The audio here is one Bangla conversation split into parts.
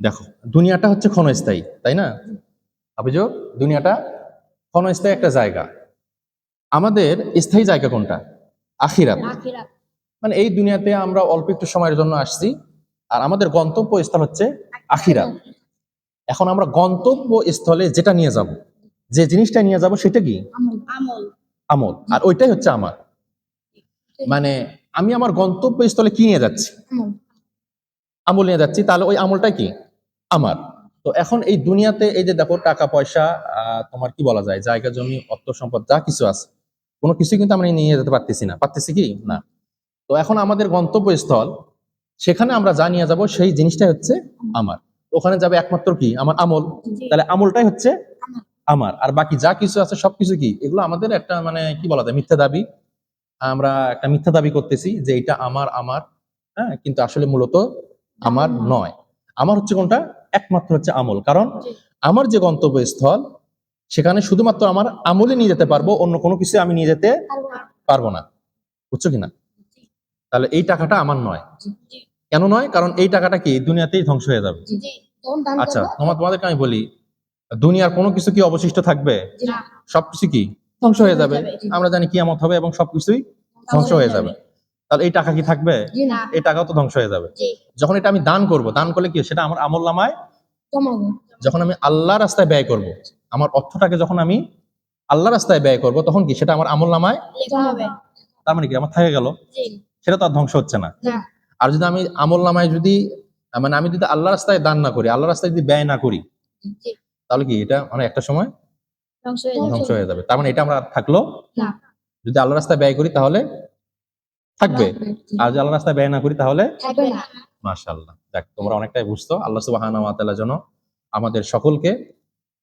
দেখো দুনিয়াটা হচ্ছে ক্ষণস্থায়ী তাই না? অভিযোগ দুনিয়াটা ক্ষণস্থায়ী একটা জায়গা। আমাদের স্থায়ী জায়গা কোনটা? আখিরাত। মানে এই দুনিয়াতে আমরা অল্প একটু সময়ের জন্য আসছি আর আমাদের গন্তব্য স্থল হচ্ছে আখিরাত। এখন আমরা গন্তব্য স্থলে যেটা নিয়ে যাব যে জিনিসটা নিয়ে যাব সেটা কি? আমল। আমল। আমল। আর ওইটাই হচ্ছে আমার। মানে আমি আমার গন্তব্য স্থলে কি নিয়ে যাচ্ছি? আমল। আমল নিয়ে যাচ্ছি তাহলে ওই আমলটা কি? আমার। তো এখন এই দুনিয়াতে এই যে দেখো টাকা পয়সা আহ, তোমার কি বলা যায়? জায়গা জমি অর্থ সম্পদ যা কিছু আছে কোনো কিছু কিন্তু আমরা নিয়ে যেতে পারতেছি না। পারতেছি কি? না। তো এখন আমাদের গন্তব্যস্থল সেখানে আমরা যা নিয়ে যাব সেই জিনিসটাই হচ্ছে আমার। ওখানে যাবে একমাত্র কি? আমার আমল। তাহলে আমলটাই হচ্ছে। আমার। আর বাকি যা কিছু আছে সবকিছু কি? এগুলো আমাদের একটা মানে কি বলা যায়? মিথ্যা দাবি। আমরা একটা মিথ্যা দাবি করতেছি যে এটা আমার আমার হ্যাঁ? কিন্তু আসলে মূলত আমার। নয়। আমার হচ্ছে কোনটা? একমাত্র হচ্ছে আমল। কারণ আমার যে গন্তব্যস্থল সেখানে শুধুমাত্র আমার আমলে নিয়ে যেতে পারব অন্য কোনো কিছু আমি নিয়ে যেতে পারব না। বুঝছ কিনা? তাহলে এই টাকাটা আমার নয়। কেন নয়? কারণ এই টাকাটা কি? দুনিয়াতেই ধ্বংস হয়ে যাবে। আচ্ছা তোমার তোমাদেরকে আমি বলি দুনিয়ার কোনো কিছু কি অবশিষ্ট থাকবে? সবকিছু কি? ধ্বংস হয়ে যাবে। আমরা জানি কিয়ামত হবে এবং সবকিছুই ধ্বংস হয়ে যাবে। তাহলে এই টাকা কি থাকবে? এই টাকাও তো ধ্বংস হয়ে যাবে। যখন এটা আমি দান করব দান করলে কি সেটা আমার আমল নামায় যখন আমি আল্লাহ রাস্তায় ব্যয় করব আমার অর্থটাকে যখন আমি আল্লাহ রাস্তায় ব্যয় করব তখন কি সেটা আমার আমল নামায়? তার মানে কি? আমার থেকে গেল? সেটা তো আর ধ্বংস হচ্ছে না। আর যদি আমি আমল নামায় যদি মানে আমি যদি আল্লাহ রাস্তায় দান না করি আল্লাহ রাস্তায় যদি ব্যয় না করি তাহলে কি এটা মানে একটা সময় ধ্বংস হয়ে যাবে। তার মানে এটা আমরা থাকল? যদি আল্লাহ রাস্তায় ব্যয় করি তাহলে থাকবে? আর যদি আল্লাহ রাস্তায় ব্যয় না করি তাহলে? মাশাল্লাহ দেখ তোমরা অনেকটাই বুঝতো আল্লাহ সুবাহানা তাআলা যেন আমাদের সকলকে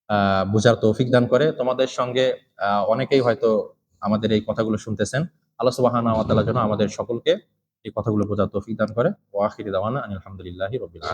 আহ বুঝার তৌফিক দান করে। তোমাদের সঙ্গে আহ, অনেকেই হয়তো আমাদের এই কথাগুলো শুনতেছেন। আল্লাহ সুবাহানা জন্য যেন আমাদের সকলকে এই কথাগুলো বোঝার তৌফিক দান করে। ওয়া আখিরি দাওয়ানা আলহামদুলিল্লাহ রাব্বিল আলামিন।